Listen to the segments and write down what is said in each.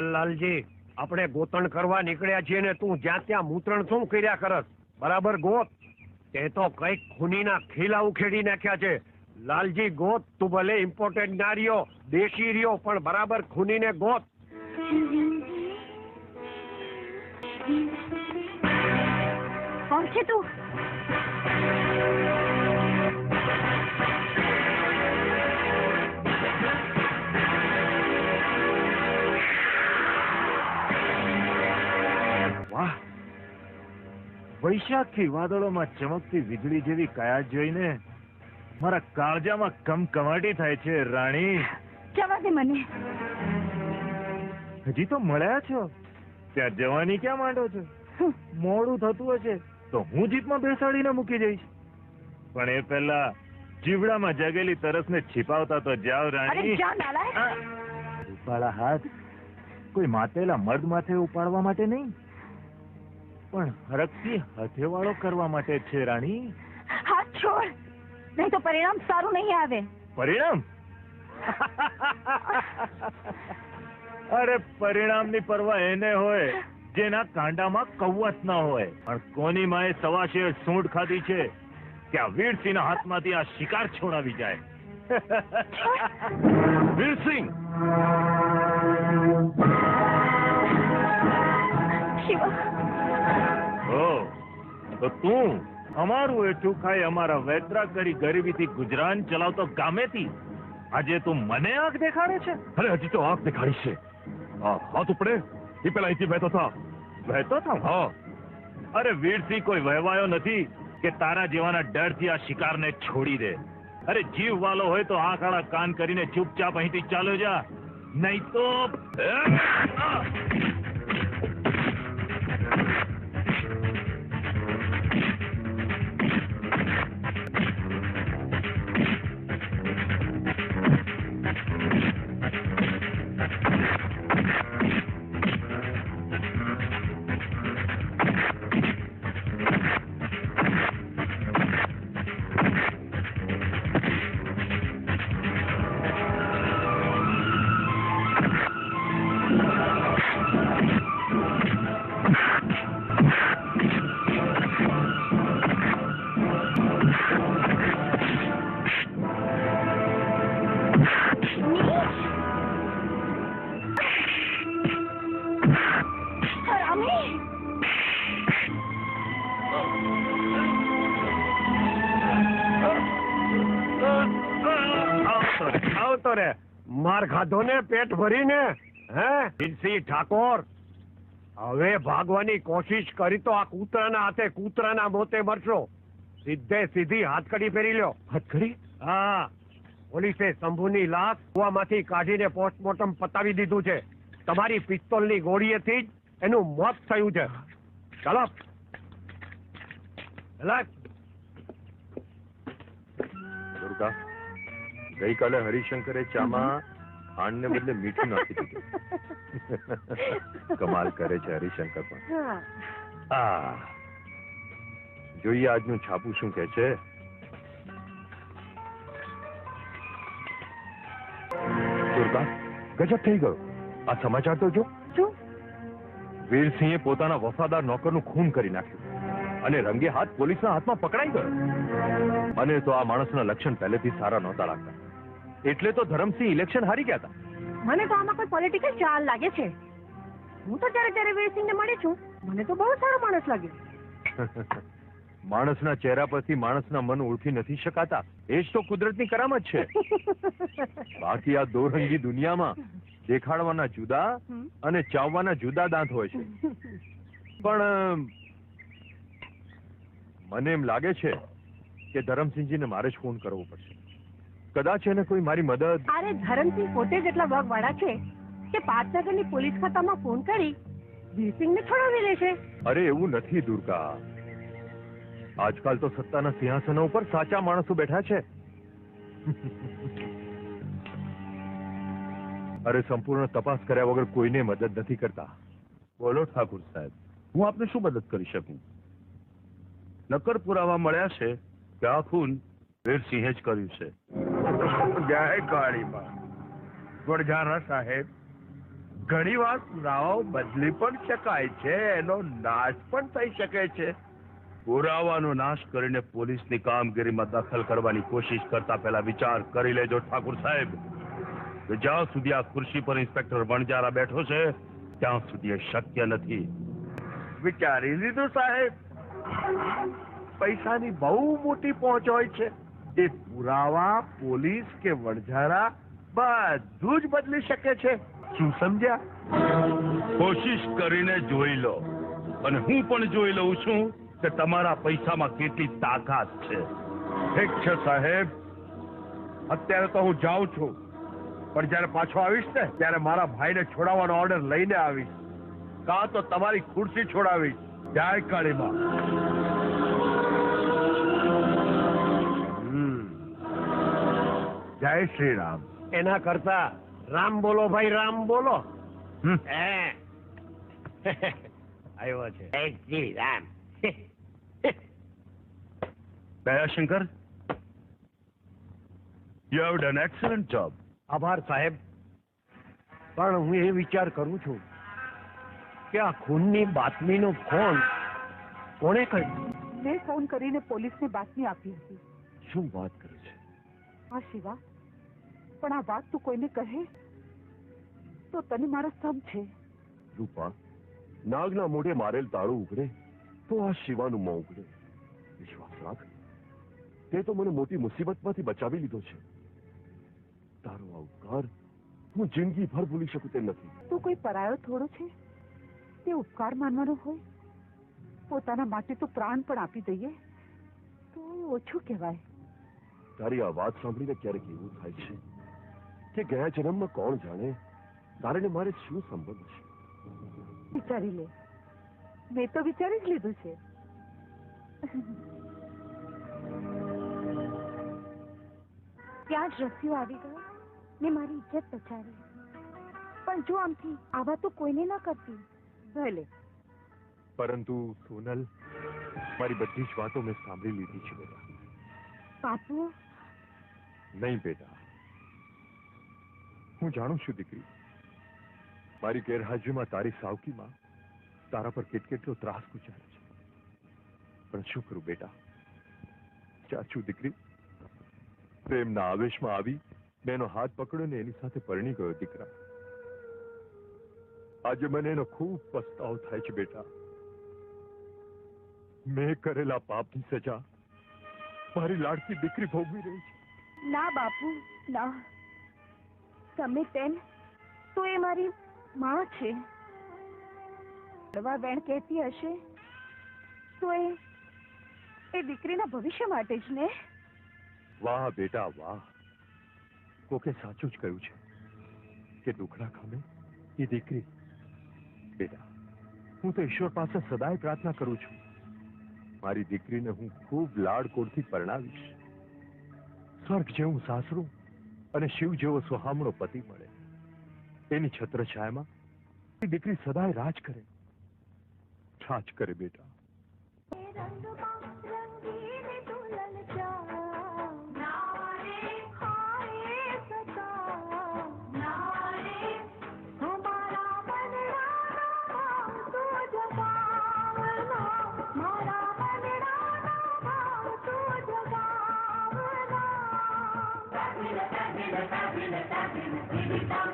લાલજી આપણે ગોતણ કરવા નીકળ્યા છીએ ને તું જ્યાં ત્યાં મૂત્રણ શું કર્યા કરસ? બરાબર ગોત. તે તો કંઈક ખૂનીના ખીલા ઉખેડી નાખ્યા છે. લાલજી, ગોત તું ભલે ઇમ્પોર્ટેન્ટ ના રહ્યો, દેશી રહ્યો, પણ બરાબર ખૂનીને ગોત. કોણ તું? વૈશાખી વાદળોમાં ચમકતી વીજળી જેવી કયા જોઈને મારા કાળજામાં કમકમાટી થાય છે રાણી. જવા દે મને? હજી તો મળ્યા છો. ત્યાં જવાની ક્યાં માંડો છો? મોડું થતું હશે તો હું જીપમાં બેસાડીને મૂકી જઈશ પણ એ પહેલા જીવડામાં જગેલી તરસને છીપાવતા તો જાવ રાણી. રૂપાળા હાથ કોઈ માતેલા મર્દ માથે ઉપાડવા માટે નહીં? પણ હરકથી હથેવાળો કરવા માટે છે રાણી. હા છોડ. નહીં તો પરિણામ સારું નહીં આવે. પરિણામ? અરે પરિણામની પરવા એને હોય જેના કાંડામાં કવચ ના હોય. પણ કોની માએ સવા શેર સૂંઢ ખાધી છે કે આ વીરસિંહના હાથમાંથી આ શિકાર છોડાવી જાય? વીરસિંહ! શિવા તો તું અમારું એઠું ખાઈ અમારા વેતરા કરી ગરીબીથી ગુજરાન ચલાવતો ગામેથી? આજે તું મને આંખ દેખાડે છે? અરે હજી તો આંખ દેખાડી છે. હાથ ઉપડે એ પેલા અહીંથી વહેતો થા. વહેતો થા? હા. અરે વીરથી કોઈ વહેવાયો નથી કે તારા જેવાના ડરથી આ શિકારને છોડી દે. અરે જીવ વાલો હોય તો આંખ આડા કાન કરીને ચૂપચાપ અહીંથી ચાલ્યો જા. નહીં તો પેટ ભરીને હે? હિલસી ઠાકોર હવે ભાગવાની કોશિશ કરી તો આ કૂતરાના હાથે કૂતરાના મોતે મરશો. સીધે સીધી હાથકડી પહેરી લ્યો. હાથકડી? હા. પોલીસે શંભુની લાશ કુવામાંથી કાઢીને પોસ્ટમોર્ટમ પતાવી દીધું છે. તમારી પિસ્તોલની ગોળીએથી જ એનું મોત થયું છે. ચાલો. ચાલો. દુર્ગા ગઈકાલે હરિશંકરે ચામાં ખાંડને બદલે મીઠું નાખી દીધું. કમાલ કરે છે હરિશંકર પણ. આ. જોઈએ આજનું છાપું શું કે છે. દુર્ગા ગજબ થઈ ગયો. આ સમાચાર તો જો. શું? વીરસિંહે પોતાના વફાદાર નોકરનું ખૂન કરી નાખ્યું અને રંગે હાથ પોલીસના હાથમાં પકડાઈ ગયો. અને તો આ માણસના લક્ષણ પહેલેથી સારા નહોતા લાગતા. એટલે તો ધરમસિંહ ઇલેક્શન હારી ગયા હતા. મને તો આમાં કોઈ પોલિટિકલ ચાલ લાગે છે. હું તો જ્યારે ત્યારે વીરસિંહને મળી છું મને તો બહુ સારો માણસ લાગ્યો માણસના ચહેરા પરથી માણસના મન ઓળખી નથી શકાતા. એ જ તો કુદરતની કરામત છે. બાકી આ દોરંગી દુનિયામાં દેખાડવાના જુદા અને ચાવવાના જુદા દાંત હોય છે. પણ મને એમ લાગે છે કે ધરમસિંહજીને મારે જ ફોન કરવો પડશે. કદાચ એને કોઈ મારી મદદ. અરે ધરમસિંહ પોતે જ એટલા વગવાળા છે કે પાટનગરની પોલીસ ખાતામાં ફોન કરી વીરસિંહને છોડાવી લેશે અરે એવું નથી દુર્ગા. આજકાલ તો સત્તાના સિંહાસનો ઉપર સાચા માણસો બેઠા છે. અરે સંપૂર્ણ તપાસ કર્યા વગર કોઈને મદદ નથી કરતા. બોલો ઠાકુર સાહેબ હું આપને શું મદદ કરી શકું? નક્કર પુરાવા મળ્યા છે કે આ ખૂન વીરસિંહે જ કર્યું છે. જય કાળીમાં ગોળજાના સાહેબ ઘણી વાર પુરાવાઓ બદલી પણ શકાય છે, એનો નાશ પણ થઈ શકે છે. પુરાવાનો નાશ કરીને પોલીસની કામગીરીમાં દખલ કરવાની કોશિશ કરતા પહેલા વિચાર કરી લેજો, ઠાકુર સાહેબ. જ્યાં સુધી આ ખુરશી પર ઇન્સ્પેક્ટર વણજારા બેઠો છે, ત્યાં સુધી એ શક્ય નથી. વિચારી લીધું સાહેબ. પૈસાની બહુ મોટી પહોંચ હોય છે. એ પુરાવા, પોલીસ કે વડઝારા બધું જ બદલી શકે છે. શું સમજ્યા? કોશિશ કરીને જોઈ લો. અને હું પણ જોઈ લઉં છું કે તમારા પૈસામાં કેટલી તાકાત છે. ઠીક છે, સાહેબ. અત્યારે તો હું જાઉં છું. પણ જ્યારે પાછો આવીશ ને, ત્યારે મારા ભાઈને છોડાવવાનો ઓર્ડર લઈને આવીશ. કાં તો તમારી ખુરશી છોડાવીશ. જય કાળીમાં. જય શ્રી રામ એના કરતા રામ બોલો ભાઈ રામ બોલો. હે. આવ્યો છે. જય Shri Ram Dayashankar you have done excellent job આભાર સાહેબ. પણ હું એ વિચાર કરું છું કે આ ખૂનની બાતમીનો ફોન કોણે કર્યો? મેં ફોન કરીને પોલીસને બાતમી આપી હતી. શું વાત કરે છે? હા શિવા. પણ આ વાત તું કોઈને કહે? તો તને મારા સમ છે. રૂપા નાગના મોઢે મારેલ તાળું ઉઘડે તો આ શિવાનું મોં ઉઘડે. વિશ્વાસ રાખ તે તો મને મોટી મુસીબતમાંથી બચાવી લીધો છે. તારો આ ઉપકાર હું જિંદગીભર ભૂલી શકું તેમ નથી. તું કોઈ પરાયો થોડો છે? તે ઉપકાર માનવાનો હોય? પોતાના માટે તો પ્રાણ પણ આપી દઈએ. તો ઓછું કહેવાય. તારી આ વાત સાંભળીને ક્યારેક એવું થાય છે કે ગયા જન્મમાં કોણ જાણે? તારે મારે શું સંબંધ છે? વિચારી લે. મેં તો વિચારી જ લીધું છે. ત્યાં જ રસ્યો આવી ગયો ને મારી ઇજ્જત બચાવી પણ જો આમથી આવા તો કોઈને ન કરતી. ભલે. પરંતુ સોનલ મારી બધી જ વાતો મેં સાંભળી લીધી છે બેટા. બાપુ. નહીં બેટા. હું જાણું છું, દીકરી. મારી ગેરહાજરીમાં તારી સાવકીમાં તારા પર કેટકેટલો ત્રાસ ગુજારે છે. પણ શું કરું, બેટા? ચાચું, દીકરી, પ્રેમના આવેશમાં આવી મેં એનો હાથ પકડ્યો ને એની સાથે પરણી ગયો, દીકરા. આજે મને એનો ખૂબ પસ્તાવો થાય છે, બેટા. મેં કરેલા પાપની સજા મારી લાડકી, દીકરી ભોગવી રહી છે. ના, બાપુ, ના. તમે તેમ, તો એ મારી માં છે. દવા બેન કહેતી હશે, તો એ એ દીકરીના ભવિષ્ય માટે જ ને. વાહ બેટા, વાહ. કોકે સાચું જ કહ્યું છે કે દુખડા ખામે એ દીકરી. બેટા, હું તો ઈશ્વર પાસે સદાય પ્રાર્થના કરું છું. મારી દીકરીને હું ખૂબ લાડકોડથી પરણાવીશ. સ્વર્ગ જેવું સાસરું અને શિવ જેવો સુહામણો પતિ મળે. એની છત્રછાયામાં દીકરી સદાય રાજ કરે. રાજ કરે બેટા. તારા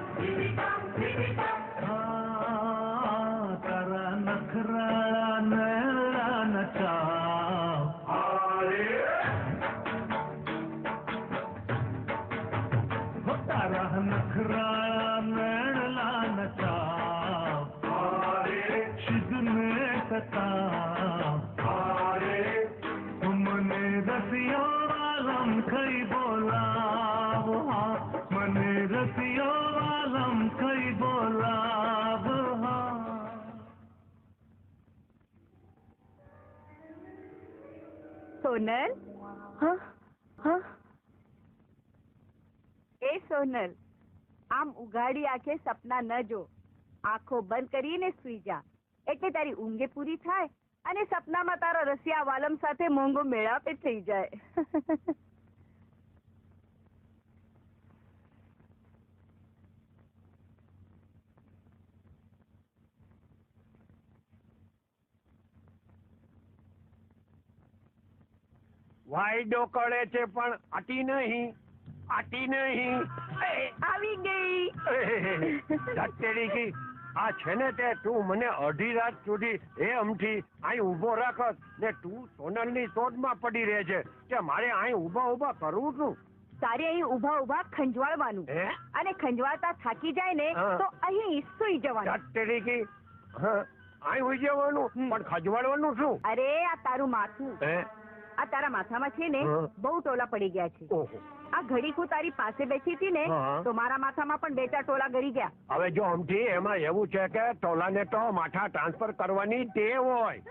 સોનલ? હા હા. એ સોનલ આમ ઉઘાડી આંખે સપના ન જો. આંખો બંધ કરીને સુઈ જા. એટલે તારી ઊંઘે પૂરી થાય અને સપનામાં તારા રસિયા વાલમ સાથે મોંઘો મેળાપે થઈ જાય. વાયડો કરે છે પણ આટી નહીં આટી નહીં. આવી ગઈ. ધત્તેરી કી આ છે ને તે તું મને અઢી રાત સુધી એ અમથી અહીં ઊભો રાખત ને તું સોનલની શોધમાં પડી રહે છે કે મારે અહીં ઊભા ઊભા કરવું શું તારે અહીં ઊભા ઊભા ખંજવાળવાનું. અને ખંજવાળતા થાકી જાય ને તો અહીં સુઈ જવાનું. ધત્તેરી કી અહીં હોઈ જવાનું. પણ ખંજવાળવાનું શું? અરે આ તારું માથું. આ તારા માથામાં છે ને હા. બહુ ટોલા પડી ગયા છે ઓહો આ ઘડીક હું તારી પાસે બેઠી હતી ને હા. તો મારા માથામાં પણ બે ચાર ટોલા ગરી ગયા હવે જો અમથી એમાં એવું છે કે ટોલાને તો માથા ટ્રાન્સફર કરવાની ટેવ હોય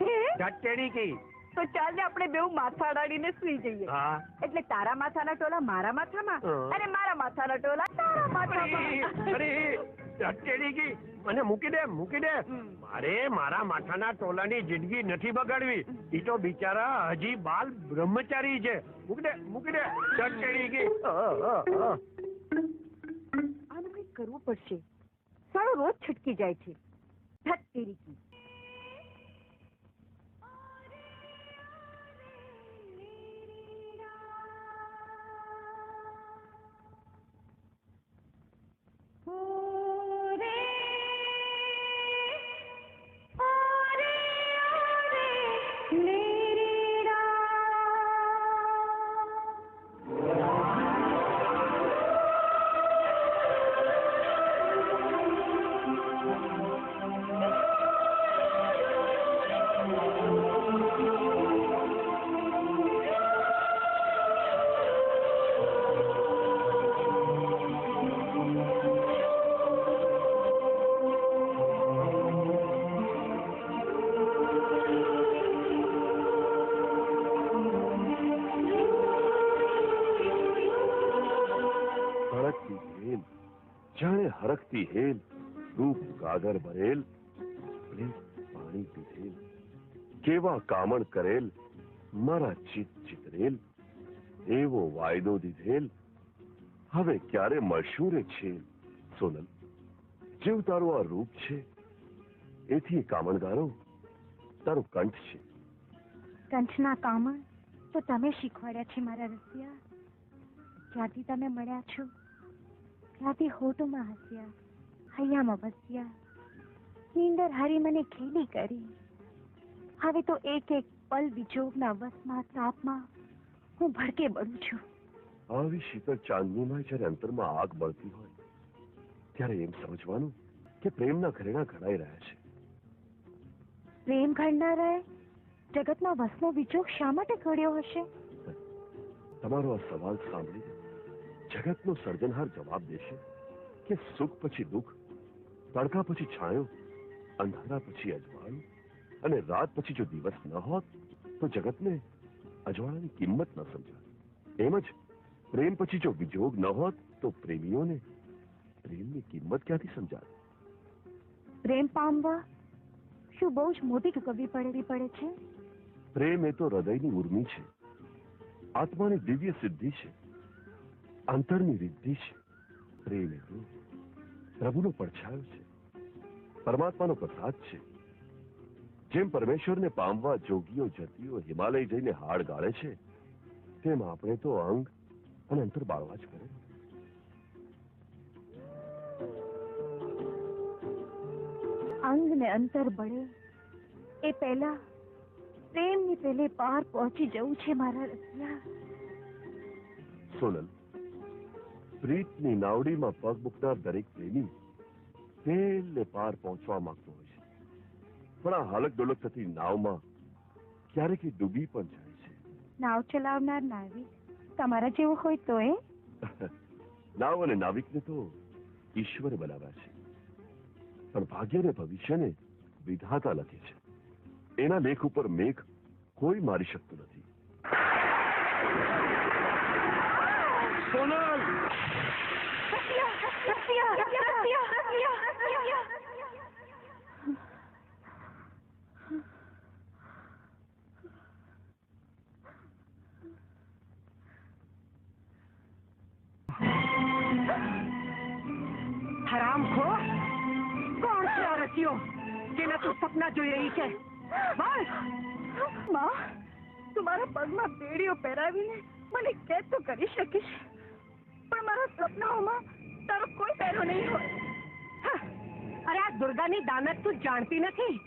હે? ધત્તેરી કી તો ચાલ ને આપણે બેઉ માથા અડાડીને સુઈ જઈએ હા એટલે તારા માથાના ટોલા મારા માથામાં હા. અને મારા માથાના ટોલા તારા અરે માથામાં અરે ધત્તેરી ગઈ. મને મૂકી દે મૂકી દે. મારે મારા માથાના ટોલાની જિંદગી નથી બગાડવી. ઈ તો બિચારા હજી બાલ બ્રહ્મચારી છે. મૂકી દે મૂકી દે. અ, અ. આનું કંઈક કરવું પડશે. સારો રોજ છટકી જાય છે. ધત ગઈ કી. હરકતી હેલ, જાણે હરકતી હેલ, રૂપ ગાગર ભરેલ પાણી પીધેલ, કેવા કામણ કરેલ, મારા ચિત ચિતરેલ, એવો વાયદો દીધેલ, હવે ક્યારે મળશું રે છે? સોનલ, જેવ તારું આ રૂપ છે, એથી કામણગારો, તારું કંઠ છે. કંઠના કામણ? તો તમે શીખવાડ્યા છે મારા રસિયા? જ્યાંથી તમે મળ્યા છો ત્યાંથી હોટોમાં હસ્યા હૈયામાં બસ્યા નીંદર હારી મને ખેલી કરી. હવે તો એક એક પલ બીજોગના વસમાં તાપમાં હું ભડકે બળું છું. આવી શીતળ ચાંદનીમાં જ્યારે અંતરમાં આગ બળતી હોય ત્યારે એમ સમજવાનું કે પ્રેમના ઘરેણા ઘડાઈ રહ્યા છે. પ્રેમ ઘડનારાએ જગતમાં વસનો વિજોગ શા માટે ઘડ્યો હશે? તમારો આ સવાલ સાંભળી જગતનો સર્જનહાર જવાબ દેશે કે સુખ પછી દુઃખ તડકા પછી છાંયો અંધારા પછી અજવાળું અને રાત પછી જો દિવસ ન હોત તો જગતને અજવાળાની કિંમત ન સમજાય એમ જ પ્રેમ પછી જો વિજોગ ન હોત તો પ્રેમીઓને પ્રેમની કિંમત ક્યાંથી સમજાય પ્રેમ પામવા શું બહુ જ મોટી કવી પડેલી પડે છે? પ્રેમ એ તો હૃદયની ઉર્મી છે. આત્માની દિવ્ય સિદ્ધિ છે. અંતરની રિદ્ધિ છે પ્રેમ એટલું પ્રભુનો પડછાયો છે પરમાત્માનો પ્રસાદ છે. જેમ પરમેશ્વરને પામવા જોગીઓ જતીઓ હિમાલય જઈને હાડ ગાળે છે તેમ આપણે તો અંગ અને અંતર બાળવા જ કરે અંગ ને અંતર બળે એ પહેલા પ્રેમની પેલે પાર પહોંચી જવું છે મારા રસિયા. સોનલ પ્રીતની નાવડીમાં પગ મૂકનાર દરેક પ્રેમી પેલે પાર પહોંચવા માંગતો હોય છે. પણ આ હાલક ડોલક થતી નાવમાં ક્યારેક ડૂબી પણ જાય છે. નાવ ચલાવનાર નાવિક તમારા જેવો હોય તો એ નાવ અને નાવિકને તો ઈશ્વરે બનાવ્યા છે. પણ ભાગ્ય ને ભવિષ્યને વિધાતા લખે છે. એના લેખ ઉપર મેઘ કોઈ મારી શકતું નથી. રસિયો જેના તું સપના જોઈ રહી છે. બોલમાં તું મારા પગમાં બેડીઓ પહેરાવીને મને કેદ તો કરી શકીશ પણ મારા સપનાઓમાં તારો કોઈ પહેરો નહીં હોય. અરે આ દુર્ગાની દાનત તું જાણતી નથી?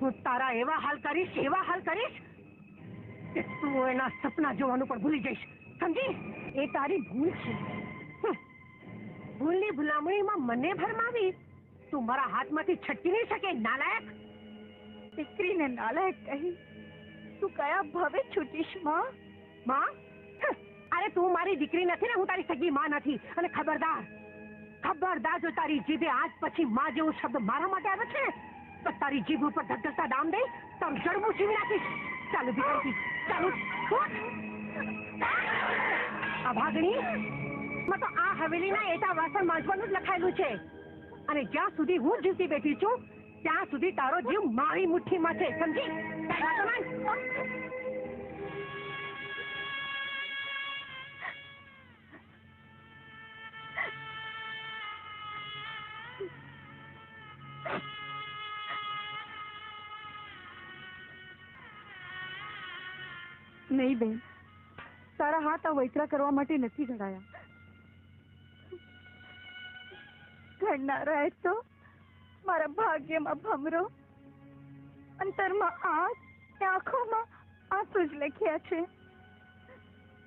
હું તારા એવા હાલ કરીશ એવા હાલ કરીશ કે તું એના સપના જોવાનું પણ ભૂલી જઈશ. સમજી? એ તારી ભૂલ છે. ભૂલની ભૂલામણીમાં મને ભરમાવી તું મારા હાથમાંથી છટકી નહીં શકે નાલાયક? દીકરીને નાલાયક કહી, તું કયા ભવે છૂટીશ, માં? માં? અરે તું મારી દીકરી નથી ને, હું તારી સગી માં નથી. અને ખબરદાર ખબરદાર જો તારી જીભે આજ પછી માં જેવો શબ્દ મારા માટે આવે છે તો તારી જીભ ઉપર ધગધગતા દામ દઈ તમ જડમું છીવી નાખીશ ચાલુ દીકરી ચાલુ. આ ભાગણી તો આ હવેલીના એટા વાસણ માંજવાનું જ લખાયેલું છે. અને જ્યાં સુધી હું જીવતી બેઠી છું ત્યાં સુધી તારો જીવ મારી મુઠ્ઠીમાં છે, સમજી? નહીં? બેન, તારા હાથ આ વૈતરા કરવા માટે નથી ઘડાયા ઘડનારાએ તો? મારા ભાગ્યમાં ભમરો અંતરમાં આંખ ને આંખોમાં આંસુ જ લખ્યા છે.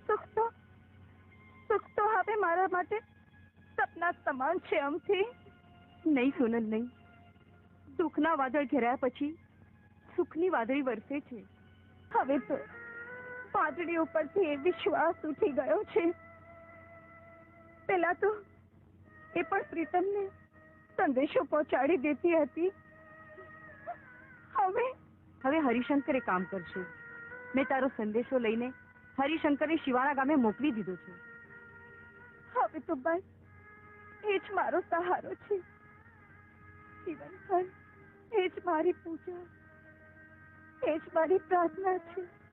સુખ તો સુખ તો હવે મારા માટે સપના સમાન છે અમથી. નહીં, સોનલ, નહીં. દુઃખના વાદળ ઘેરાયા પછી સુખની વાદળી વરસે છે. હવે તો વાદળી ઉપરથી એ વિશ્વાસ ઉઠી ગયો છે. પેલા તો એ પણ પ્રીતમને સંદેશો પહોંચાડી દેતી હતી. હવે? હવે હરિશંકરે કામ કરશે. મેં તારો સંદેશો લઈને હરિશંકરને શિવાળા ગામે મોકલી દીધો છે. હવે તો બસ એ જ મારો સહારો છે. જીવનભર એ જ મારી પૂજા. એ જ મારી પ્રાર્થના છે.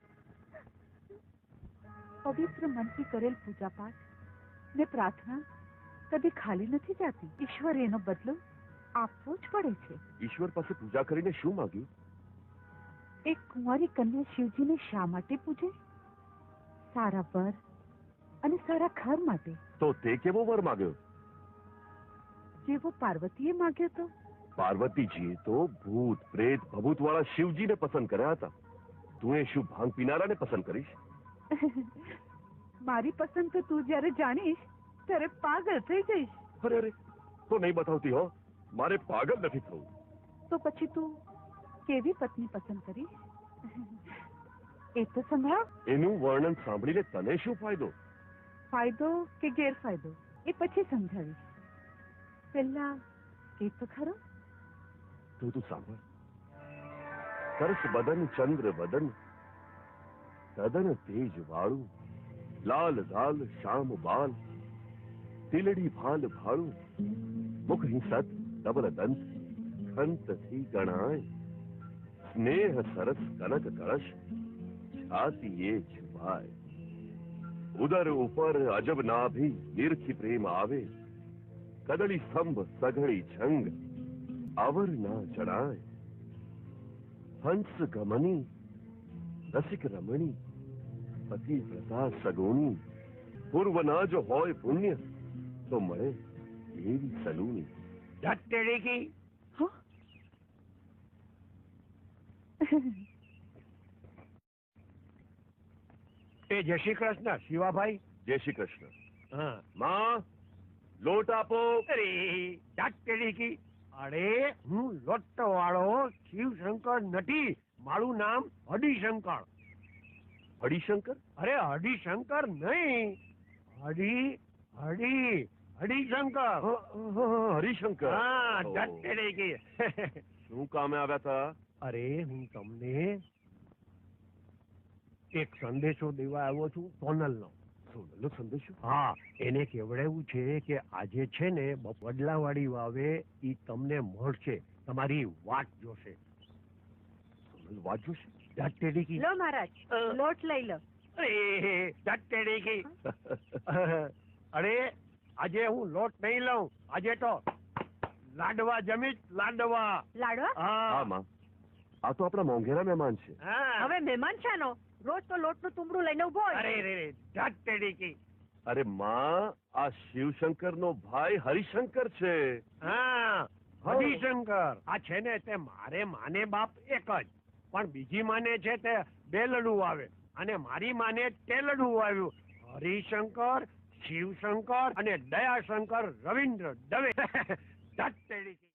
પવિત્ર મનથી કરેલ પૂજા પાઠ ને પ્રાર્થના કદી ખાલી નથી જાતી? ઈશ્વર એનો બદલો આપવો જ પડે છે. ઈશ્વર પાસે પૂજા કરીને શું માંગ્યું? એક કુંવારી કન્યા શિવજીને શા માટે પૂજે? સારા વર અને સારા ઘર માટે. તો તે કેવો વર માંગ્યો? જેવો પાર્વતીએ માંગ્યો તો? પાર્વતીજીએ તો ભૂત પ્રેત ભભૂત વાળા શિવજીને પસંદ કર્યા હતા. તું એ શું ભાંગ પીનારાને પસંદ કરીશ? મારી પસંદ તો તું જ્યારે જાણીશ ત્યારે પાગલ થઈ જઈશ. અરે અરે તો નહીં બતાવતી હો. મારે પાગલ નથી થવું. તો પછી તું કેવી પત્ની પસંદ કરીશ? એ તો સંભળાવ. એનું વર્ણન સાંભળીને તને શું ફાયદો? ફાયદો કે ગેરફાયદો? એ પછી સમજાવીશ. પહેલા એ તો ખરો. તું તું સાંભળ. સરસ બદન ચંદ્ર વદન તદન તેજ વાળું લાલ લાલ શ્યામ બાલ. તિલડી ભાલ ભાળું મુખ હિંસત ડબલ દંત ખંત થી ગણાય સ્નેહ સરસ કનક કળશ છાતીએ છુપાય ઉદર ઉપર અજબ નાભી નિરખી પ્રેમ આવે કદળી સ્તંભ સઘળી છંગ અવર ના ચડાય હંસ ગમની રસિક રમણી પતિવ્રતા સગુણી પૂર્વના જો હોય પુણ્ય તો મળે એવી સલૂની. એ જય શ્રી કૃષ્ણ શિવાભાઈ. જય શ્રી કૃષ્ણ. હા. માં લોટ આપો. અરે હું લોટ વાળો શિવશંકર નથી. મારું નામ હરિશંકર. હરિશંકર? અરે હરિશંકર નહીં. હરી હરી. હરિશંકર! હ, હરિશંકર. હા ઓ, ગઈ શું કામે આવ્યા હતા અરે હું તમને એક સંદેશો દેવા આવ્યો છું સોનલનો. સોનલનો સંદેશો? હા એને કેવડાવ્યું છે કે આજે છે ને વડલાવાડી વાવે ઈ તમને મળશે. તમારી વાત જોશે. સોનલ વાત જોશે? ધત્તેરીકી લો મહારાજ લોટ લઈ લો. અરે ધત્તેરીકી અરે આજે હું લોટ નહીં લઉં. આજે તો લાડવા જમી લાડવા. લાડવા? હા. હા માં. આ તો આપણા મોંઘેરા મહેમાન છે. હવે મહેમાન છાનો રોજ તો લોટનું તુંબડું લઈને ઊભો. અરે રે રે ધત તેડીકી અરે માં આ શિવશંકર નો ભાઈ હરિશંકર છે. હા. હરિશંકર. આ છે ને તે મારે માને બાપ એક જ. પણ બીજી માને છે તે બે લડું આવે. અને મારી માને તે લડું આવ્યું. હરિશંકર શિવશંકર અને દયાશંકર રવિન્દ્ર દવે.